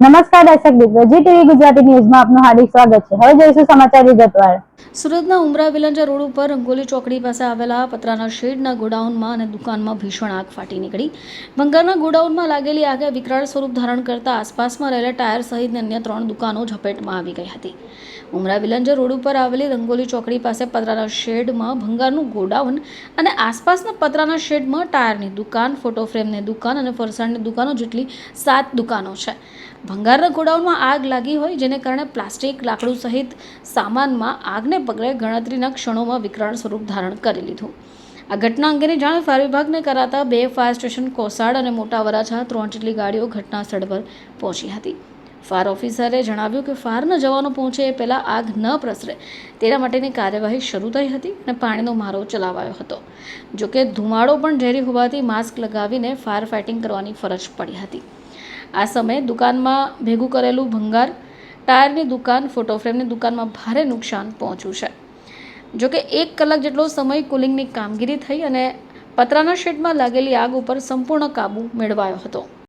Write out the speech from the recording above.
નમસ્કાર દર્શક મિત્રો, જી ટીવી ગુજરાતી ન્યૂઝમાં આપનું હાર્દિક સ્વાગત છે. હવે જોઈશું સમાચાર વિગતવાર સુરતના ઉમરા વિલંજા રોડ ઉપર રંગોલી ચોકડી પાસે આવેલા પતરાના શેડના ગોડાઉનમાં અને દુકાનમાં ભીષણ આગ ફાટી નીકળી. ભંગારના ગોડાઉનમાં લાગેલી આગે વિકરાળ સ્વરૂપ ધારણ કરતા આસપાસમાં રહેલા ટાયર સહિત અન્ય ત્રણ દુકાનો ઝપેટમાં આવી ગઈ હતી. ઉમરા વિલંજા રોડ ઉપર આવેલી રંગોલી ચોકડી પાસે પતરાના શેડમાં ભંગારનું ગોડાઉન અને આસપાસના પતરાના શેડમાં ટાયરની દુકાન, ફોટો ફ્રેમની દુકાન અને ફરસાણની દુકાનો જેટલી સાત દુકાનો છે. ભંગારના ગોડાઉનમાં આગ લાગી હોય, જેને કારણે પ્લાસ્ટિક, લાકડું સહિત સામાનમાં આગને પગલે ગણતરીના ક્ષણોમાં વિકરાળ સ્વરૂપ ધારણ કરી લીધું. આ ઘટના અંગેની જાણ ફાયર વિભાગને કરાતા બે ફાયર સ્ટેશન કોસાડ અને મોટા વરાછા ત્રણ જેટલી ગાડીઓ ઘટના સ્થળ પર પહોંચી હતી. ફાયર ઓફિસરે જણાવ્યું કે ફાયરના જવાનો પહોંચે એ પહેલાં આગ ન પ્રસરે. તેના માટેની કાર્યવાહી શરૂ થઈ હતી અને પાણીનો મારો ચલાવાયો હતો. જોકે ધુમાડો પણ ઝેરી હોવાથી માસ્ક લગાવીને ફાયર ફાઇટિંગ કરવાની ફરજ પડી હતી. આ સમયે દુકાનમાં ભેગું કરેલું ભંગાર ટાયરની દુકાન, ફોટો ફ્રેમની દુકાનમાં ભારે નુકસાન પહોંચ્યું છે. જોકે એક કલાક જેટલો સમય કુલિંગની કામગીરી થઈ અને પતરાના શેડમાં લાગેલી આગ ઉપર સંપૂર્ણ કાબૂ મેળવાયો હતો.